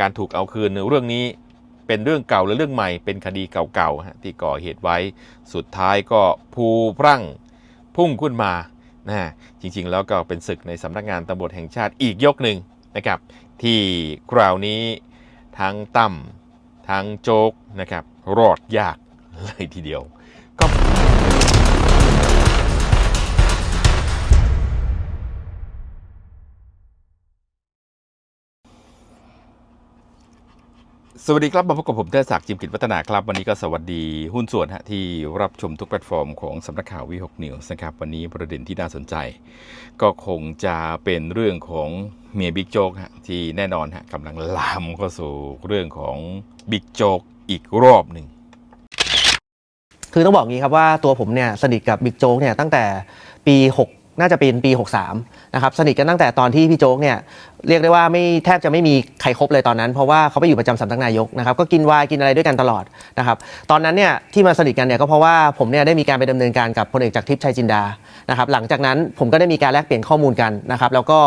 การถูกเอาคืนเรื่องนี้เป็นเรื่องเก่าหรือเรื่องใหม่เป็นคดีเก่าๆที่ก่อเหตุไว้ สุดท้ายก็ภูพรั่งพุ่งขึ้นมานะฮะจริงๆ แล้วก็เป็นศึกในสำนักงานตำรวจแห่งชาติอีกยกหนึ่งนะครับ ที่คราวนี้ทั้งตั้มทั้งโจกนะครับ รอดยากเลยทีเดียว สวัสดีครับมาพบกับผมเทศศักดิ์จิมกิจวัฒนาครับ วันนี้ก็สวัสดีหุ้นส่วนฮะที่รับชมทุกแพลตฟอร์มของสำนักข่าววิหกนิวส์นะครับ วันนี้ประเด็นที่น่าสนใจ ก็คงจะเป็นเรื่องของเมียบิ๊กโจ๊กฮะที่แน่นอนฮะกำลังลามเข้าสู่เรื่องของบิ๊กโจ๊กอีกรอบหนึ่งคือต้องบอกงี้ครับว่าตัวผมเนี่ยสนิทกับบิ๊กโจ๊กเนี่ยตั้งแต่ปี6 น่าจะเป็นปี 63 นะครับ สนิทกันตั้งแต่ตอนที่พี่โจ๊กเนี่ยเรียกได้ว่าไม่แทบจะไม่มีใครคบเลยตอนนั้น เพราะว่าเขาไปอยู่ประจำสำนักนายกนะครับก็กินวายกินอะไรด้วยกันตลอดนะครับตอนนั้นเนี่ยที่มาสนิทกันเนี่ยก็เพราะว่าผมเนี่ยได้มีการไปดำเนินการกับพลเอกจากรทิพย์ชัยจินดานะครับหลังจากนั้นผมก็ได้มีการแลกเปลี่ยนข้อมูลกันนะครับแล้วก็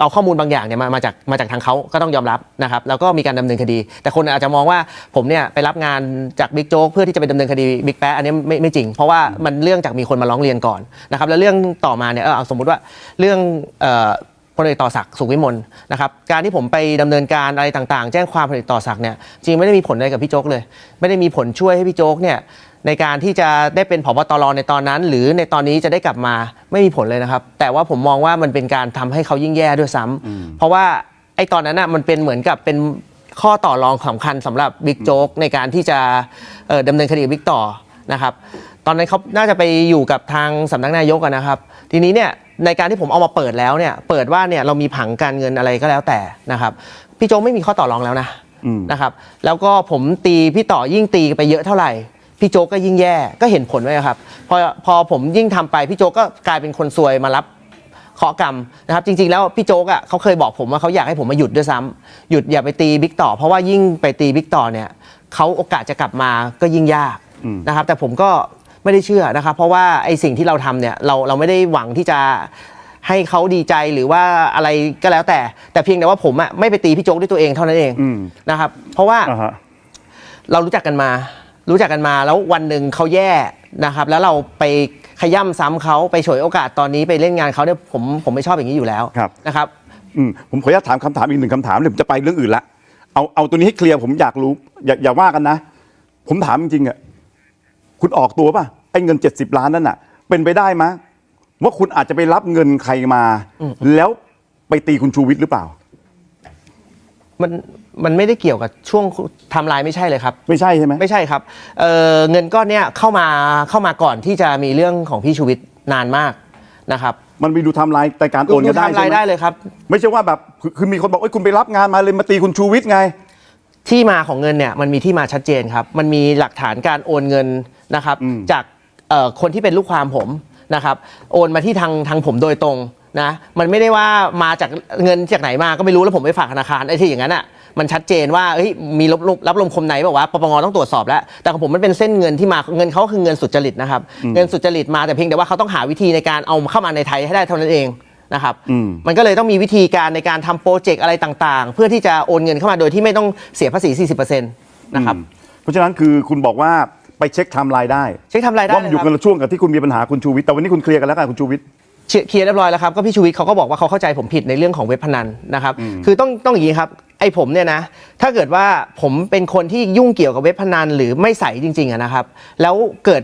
เอาข้อมูลบางอย่างเนี่ยมามาจากมาจากทางเขาก็ต้องยอมรับนะครับแล้วก็มีการดำเนินคดี แต่คนอาจจะมองว่าผมเนี่ยไปรับงานจากบิ๊กโจ๊กเพื่อที่จะไปดำเนินคดีบิ๊กแป๊ะอันนี้ไม่ไม่จริง เพราะว่ามันเรื่องจากมีคนมาร้องเรียนก่อนนะครับแล้วเรื่องต่อมาเนี่ยเออเอาสมมุติว่าเรื่องเอ่อ พลเอกต่อศักดิ์สุขวิมลนะครับการที่ผมไปดำเนินการอะไรต่างๆ แจ้งความพลเอกต่อศักดิ์เนี่ยจริงไม่ได้มีผลอะไรกับพี่โจ๊กเลย ไม่ได้มีผลช่วยให้พี่โจ๊กเนี่ย ในการที่จะได้เป็นผบตรในตอนนั้น หรือในตอนนี้จะได้กลับมาไม่มีผลเลยนะครับ แต่ว่าผมมองว่ามันเป็นการทำให้เขายิ่งแย่ด้วยซ้ำเพราะว่าไอ้ตอนนั้นน่ะมันเป็นเหมือนกับเป็นข้อต่อรองสำคัญสำหรับบิ๊กโจ๊กในการที่จะเอ่อดำเนินคดีกับบิ๊กต่อนะครับ ตอนนั้นเขาน่าจะไปอยู่กับทางสำนักนายกอะนะครับ ทีนี้เนี่ยในการที่ผมเอามาเปิดแล้วเนี่ย เปิดว่าเนี่ยเรามีผังการเงินอะไรก็แล้วแต่นะครับ พี่โจ๊กไม่มีข้อต่อรองแล้วนะอืมนะครับ แล้วก็ผมตีพี่ต่อยิ่งตีไปเยอะเท่าไหร่ พี่โจ๊กก็ยิ่งแย่ก็เห็นผลไว้ครับพอพอผมยิ่งทำไปพี่โจ๊กก็กลายเป็นคนซวยมารับเคราะห์กรรมนะครับจริง ๆ แล้วพี่โจ๊กอะเขาเคยบอกผมว่าเขาอยากให้ผมมาหยุดด้วยซ้ำหยุดอย่าไปตีบิ๊กต่อ เพราะว่ายิ่งไปตีบิ๊กต่อเนี่ยเขาโอกาสจะกลับมาก็ยิ่งยากอืมนะครับ แต่ผมก็ไม่ได้เชื่อนะครับ เพราะว่าไอ้สิ่งที่เราทำเนี่ยเราเราไม่ได้หวังที่จะให้เขาดีใจหรือว่าอะไรก็แล้วแต่ แต่เพียงแต่ว่าผมอะไม่ไปตีพี่โจ๊กด้วยตัวเองเท่านั้นเองอืมนะครับ เพราะว่าอ่าฮะเรารู้จักกันมา รู้จักกันมาแล้ววันหนึ่งเขาแย่นะครับ แล้วเราไปขย่ำซ้ำเขาไปฉวยโอกาสตอนนี้ไปเล่นงานเขาเนี่ยผมผมไม่ชอบอย่างนี้อยู่แล้วครับ นะครับ อืมผมขออนุญาตถามคำถามอีกหนึ่งคำถามเลยผมจะไปเรื่องอื่นละเอาเอาตัวนี้ให้เคลียร์ผมอยากรู้ อย่าอย่าว่ากันนะ ผมถามจริงๆอะคุณออกตัวป่ะไอ้เงินเจ็ดสิบล้านนั่นน่ะ เป็นไปได้ไหมยว่าคุณอาจจะไปรับเงินใครมา แล้วไปตีคุณชูวิทย์หรือเปล่า มันมันไม่ได้เกี่ยวกับช่วงไทำลายไม่ใช่เลยครับ ไม่ใช่ใช่ไหมไม่ใช่ครับเอ่อเงินก้อนเนี้ยเข้ามาเข้ามาก่อนที่จะมีเรื่องของพี่ชูวิทย์นานมากนะครับ มันมีดูไทำลายแต่การโอนดูกันได้ไทำใช่ลายไหมได้เลยครับ ไม่ใช่ว่าแบบคือคือมีคนบอกเอ้ยคุณไปรับงานมาเลยมาตีคุณชูวิทย์ไง ที่มาของเงินเนี่ยมันมีที่มาชัดเจนครับ มันมีหลักฐานการโอนเงินนะครับอืมจากเอ่อคนที่เป็นลูกความผมนะครับ โอนมาที่ทางทางผมโดยตรง นะมันไม่ได้ว่ามาจากเงินจากไหนมาก็ไม่รู้แล้วผมไปฝากธนาคารไอ้ที่อย่างนั้นอะมันชัดเจนว่าเฮ้ยมีรับรับรับลมคมในบอกว่าปปงต้องตรวจสอบแล้ว แต่ของผมมันเป็นเส้นเงินที่มาเงินเขาคือเงินสุจริตนะครับเงินสุจริตมาแต่เพียงแต่ว่าเขาต้องหาวิธีในการเอาเข้ามาในไทยให้ได้เท่านั้นเองนะครับอืมมันก็เลยต้องมีวิธีการในการทำโปรเจกต์อะไรต่างๆ เพื่อที่จะโอนเงินเข้ามาโดยที่ไม่ต้องเสียภาษี 40%นะครับอืมเพราะฉะนั้นคือคุณบอกว่าไปเช็คไทม์ไลน์ได้เช็คทำรายได้ว่ามันอยู่นะคกันรับละช่วงกับที่คุณมีปัญหาคุณชูวิทย์แต่วันนี้คุณเคลียร์กันแล้วกันคุณชูวิทย์ เคลียร์เคลียร์เรียบร้อยแล้วครับก็พี่ชูวิทย์เขาก็บอกว่าเขาเข้าใจผมผิดในเรื่องของเว็บพนันนะครับคือต้องต้องอย่างนี้ครับไอ้ผมเนี่ยนะถ้าเกิดว่าผมเป็นคนที่ยุ่งเกี่ยวกับเว็บพนันหรือไม่ใส่จริงๆอะนะครับแล้วเกิด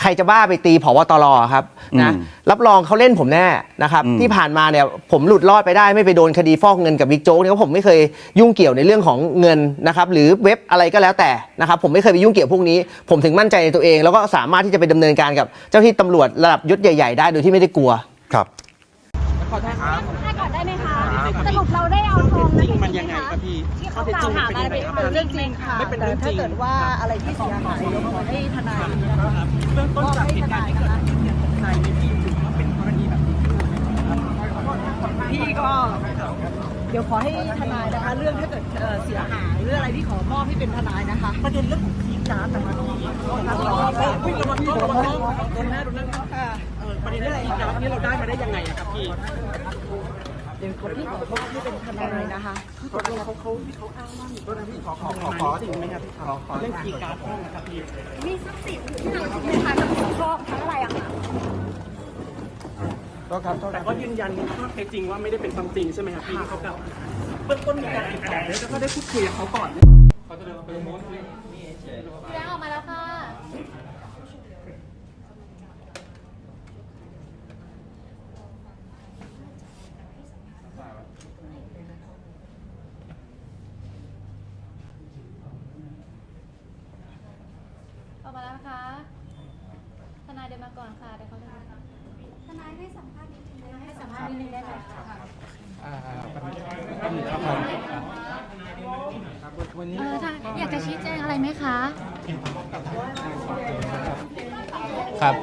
ใครจะบ้าไปตีผวตรอะครับนะอืมรับรองเขาเล่นผมแน่นะครับอืมที่ผ่านมาเนี่ยผมหลุดรอดไปได้ไม่ไปโดนคดีฟอกเงินกับบิ๊กโจ๊กเนี่ยเพราะผมไม่เคยยุ่งเกี่ยวในเรื่องของเงินนะครับหรือเว็บอะไรก็แล้วแต่นะครับผมไม่เคยไปยุ่งเกี่ยวพวกนี้ ผมถึงมั่นใจในตัวเอง แล้วก็สามารถที่จะไปดำเนินการกับเจ้าที่ตำรวจระดับยศใหญ่ ๆ ได้โดยที่ไม่ได้กลัวครับให้ก่อนได้ไหมคะสรุปเราได้เอาทองจนั้รินงไปมันจริยังงไหมไงคะครับพี่ ที่เขากล่าวหามาเป็นเรื่องจริงค่ะไม่เป็นแต่เรื่องจถ้าริงเกิดว่าอะไรที่เสียหายเดี๋ยวขอให้ทนายเบื้องต้นจากเหตุการณ์ที่เกิดขึ้นเนี่ยทนายในพี่ถือว่าเป็นกรณีแบบนี้พี่ก็เดี๋ยวขอให้ทนายนะคะ เรื่องถ้าเกิดเอ่อเสียหายหรืออะไรที่ขอมอบให้เป็นทนายนะคะประเด็นเรื่องของทีมการ์ดนะคะพี่พี่ระวังกล้องระวังกล้องโดนหน้าโดนหน้าเออประเด็นเรื่องทีมการ์ดนี่เราได้มาได้ยังไงอะครับพี่ เดี๋ยวขอพี่ขอมอบให้เป็นทนายนะคะคือตกลงเขาเขาที่เขาอ้างว่าตอนนั้นพี่ขอขอขอขอจริงไหมครับพี่ขอขอเรื่องคีการ์ดห้องนะครับพี่มีทรัพย์สินที่เราถูกไหมคะทั้งสองข้อทั้งอะไรอะคะแต่ก็ยืนยันข้อเท็จจริงว่าไม่ได้เป็นความจริงใช่ไหมครับพี่เขากล่าวเบื้องต้นมีการติดต่อแล้วก็ได้พูดคุยกับเขาก่อนไหม แจ้งออกมาแล้วค่ะ ออก มาแล้วนะคะ ทนายเดินมาก่อนค่ะเดี๋ยวเขาเดินมาทนายให้สัมภาษณ์นิดนึงได้ไหมให้สัมภาษณ์นิดนึงได้ไหมคะเออทางอยากจะชี้แจงอะไรไหมคะครับ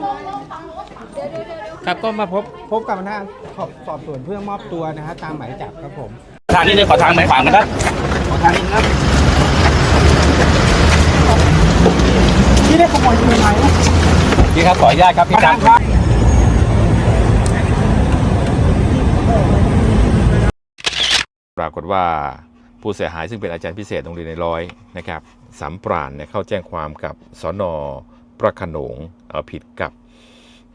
ครับก็มาพบพบกับพนักงานสอบสอบสวนเพื่อมอบตัวนะฮะตามหมายจับครับผมทางนี้เลยขอทางหมายขวางนะครับขอทางนี้นะครับ พี่ได้ขโมยมือไหม พี่ครับขออนุญาตครับพี่ครับปรากฏว่าผู้เสียหายซึ่งเป็นอาจารย์พิเศษโรงเรียนในร้อยนะครับสามปราณเนี่ยเข้าแจ้งความกับสอนอพระขนงเอาผิดกับ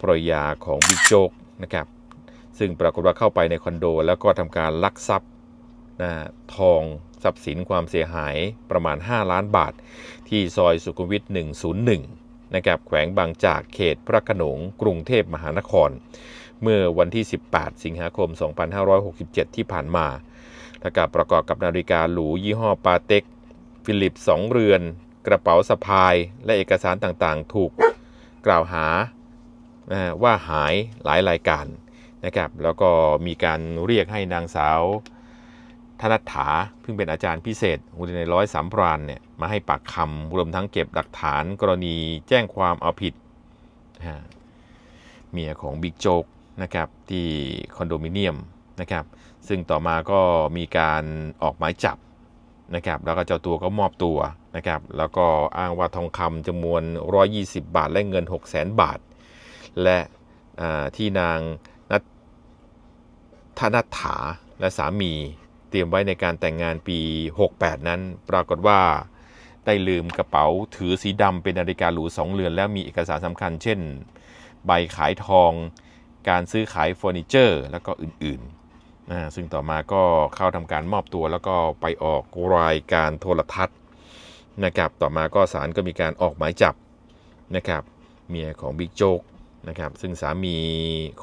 ภรรยาของบิ๊กโจ๊กนะครับซึ่งปรากฏว่าเข้าไปในคอนโด แล้วก็ทำการลักทรัพย์นะทองทรัพย์สินความเสียหายประมาณ 5 ล้านบาท ที่ซอยสุขุมวิท101 นะครับแขวงบางจากเขตพระโขนงกรุงเทพมหานคร เมื่อวันที่ 18 สิงหาคม 2567 ที่ผ่านมาแล้วก็ประกอบกับนาฬิกาหรูยี่ห้อปาเต็ก ฟิลิปสองเรือน กระเป๋าสะพาย และเอกสารต่างๆ ถูกกล่าวหาว่าหายหลายรายการนะครับแล้วก็มีการเรียกให้นางสาว ธนัฐถาซึ่งเป็นอาจารย์พิเศษอุเรียนในร้อยสามพรานเนี่ยมาให้ปากคำรวมทั้งเก็บหลักฐานกรณีแจ้งความเอาผิดเมียของบิ๊กโจ๊กนะครับที่คอนโดมิเนียมนะครับซึ่งต่อมาก็มีการออกหมายจับนะครับแล้วก็เจ้าตัวก็มอบตัวนะครับแล้วก็อ้างว่าทองคำจำนวน 120 บาทและเงิน 6 0 0 0 0 บาท และที่นางนัทธนัฐถาและสามี ตรียมไว้ในการแต่งงานปี 68 นั้น ปรากฏว่าได้ลืมกระเป๋าถือสีดำเป็นนาฬิกาหรูสองเรือน แล้วมีเอกสารสำคัญ เช่น ใบขายทอง การซื้อขายเฟอร์นิเจอร์ แล้วก็อื่นๆนะซึ่งต่อมาก็เข้าทำการมอบตัวแล้วก็ไปออกรายการโทรทัศน์นะครับ ต่อมาก็ศาลก็มีการออกหมายจับนะครับ เมียของบิ๊กโจ๊กนะครับ ซึ่งสามี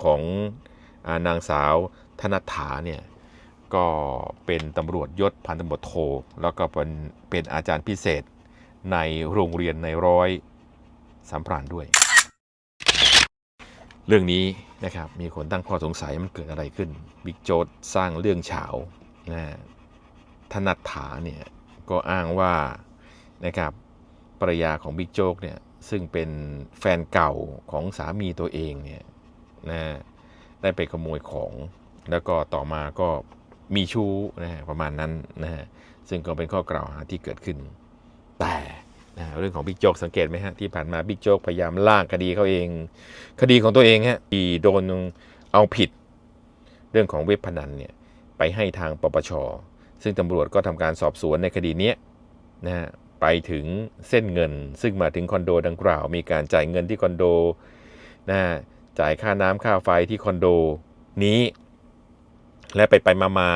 ของอนางสาวธนัฐถาเนี่ย ก็เป็นตำรวจยศพันตำรวจโท แล้วก็เป็นเป็นอาจารย์พิเศษในโรงเรียนในร้อยสามพรานด้วย เรื่องนี้นะครับมีคนตั้งข้อสงสัยมันเกิดอะไรขึ้น บิ๊กโจ๊ดสร้างเรื่องเฉานะธนัฐถาเนี่ยก็อ้างว่านะครับภรรยาของบิ๊กโจ๊กเนี่ยซึ่งเป็นแฟนเก่าของสามีตัวเองเนี่ยนะได้ไปขโมยของ แล้วก็ต่อมาก็ มีชู้นะฮะประมาณนั้นนะฮะซึ่งก็เป็นข้อกล่าวหาที่เกิดขึ้น แต่นะเรื่องของบิ๊กโจ๊กสังเกตไหมฮะที่ผ่านมาบิ๊กโจ๊กพยายามล่างคดีเขาเอง คดีของตัวเองฮะที่โดนเอาผิด เรื่องของเว็บพนันเนี่ยไปให้ทางปปช ซึ่งตำรวจก็ทำการสอบสวนในคดีนี้นะฮะไปถึงเส้นเงิน ซึ่งมาถึงคอนโดดังกล่าว มีการจ่ายเงินที่คอนโดนะฮะจ่ายค่าน้ำค่าไฟที่คอนโดนี้ และไปไปมามา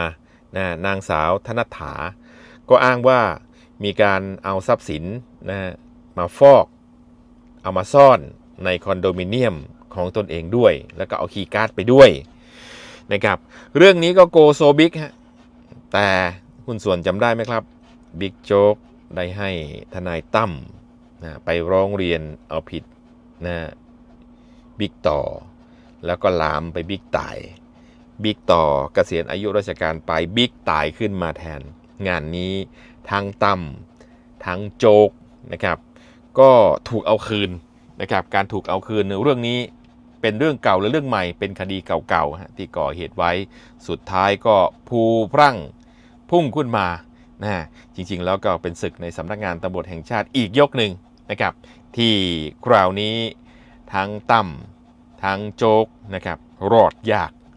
นะนางสาวธนัฐถา ก็อ้างว่ามีการเอาทรัพย์สินนะฮะมาฟอก เอามาซ่อนในคอนโดมิเนียมของตนเองด้วย แล้วก็เอาคีย์การ์ดไปด้วยนะครับ เรื่องนี้ก็โกโซบิกฮะ แต่คุณส่วนจำได้ไหมครับบิ๊กโจ๊กได้ให้ทนายตั้มนะไปร้องเรียนเอาผิดนะบิ๊กต่อ แล้วก็ลามไปบิ๊กต่าย บิ๊กต่อเกษียณอายุราชการไปบิ๊กตายขึ้นมาแทน งานนี้ทั้งตั้มทั้งโจกนะครับก็ถูกเอาคืนนะครับการถูกเอาคืนเรื่องนี้เป็นเรื่องเก่าหรือเรื่องใหม่เป็นคดีเก่าๆที่ก่อเหตุไว้สุดท้ายก็ภูพรั่งพุ่งขึ้นมานะฮะจริงๆแล้วก็เป็นศึกในสำนักงานตำรวจแห่งชาติอีกยกหนึ่งนะครับที่คราวนี้ทั้งตั้มทั้งโจกนะครับรอดยาก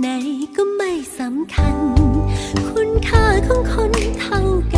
ไหนก็ไม่สำคัญ คุณค่าของคนเท่ากัน